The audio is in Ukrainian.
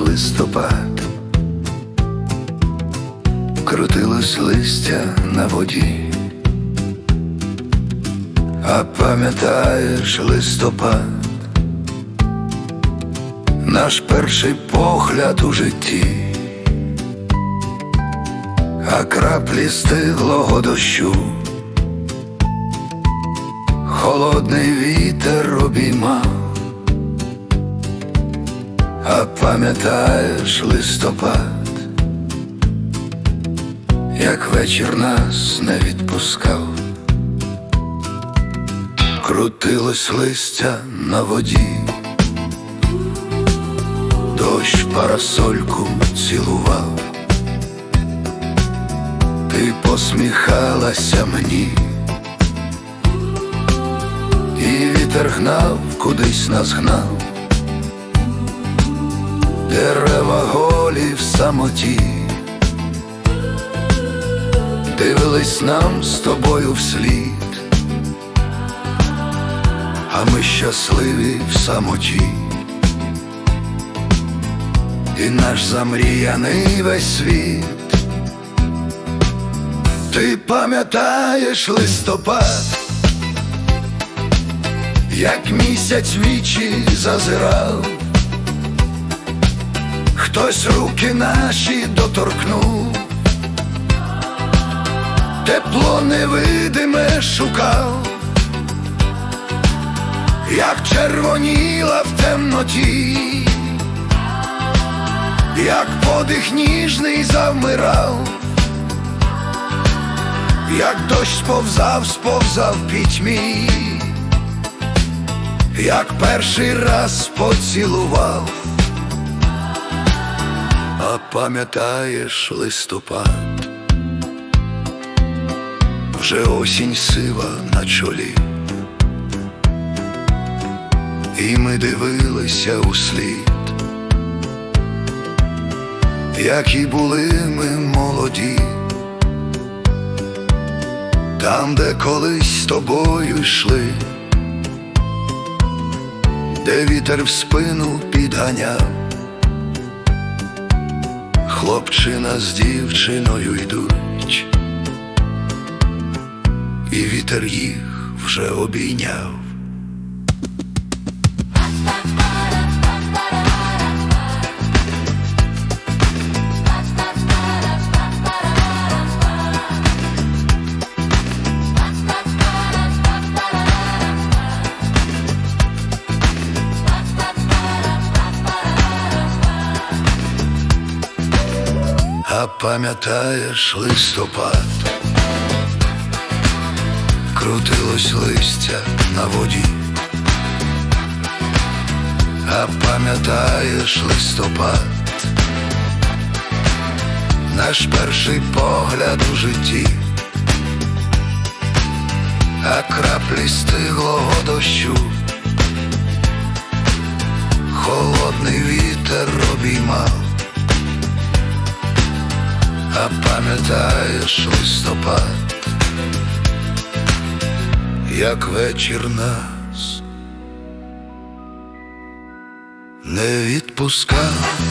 листопад, крутилось листя на воді, а пам'ятаєш листопад, наш перший погляд у житті, а краплі стиглого дощу. Холодний вітер обіймав, а пам'ятаєш листопад, як вечір нас не відпускав, крутилось листя на воді, дощ парасольку цілував, ти посміхалася мені. І вітер гнав, кудись нас гнав, дерева голі в самоті, дивились нам з тобою вслід, а ми щасливі в самоті, і наш замріяний весь світ. Ти пам'ятаєш листопад? Як місяць вічі зазирав, хтось руки наші доторкнув, тепло невидиме шукав, як червоніла в темноті, як подих ніжний завмирав, як дощ сповзав, сповзав пітьмі. Як перший раз поцілував, а пам'ятаєш листопад, вже осінь сива на чолі, і ми дивилися у слід, які були ми молоді, там, де колись з тобою йшли. Де вітер в спину підганяв, хлопчина з дівчиною йдуть, і вітер їх вже обійняв. А пам'ятаєш листопад, крутилось листя на воді, а пам'ятаєш листопад, наш перший погляд у житті, а краплі стиглого дощу, холодний вітер обіймав. Пам'ятаєш листопад, як вечір нас не відпускав.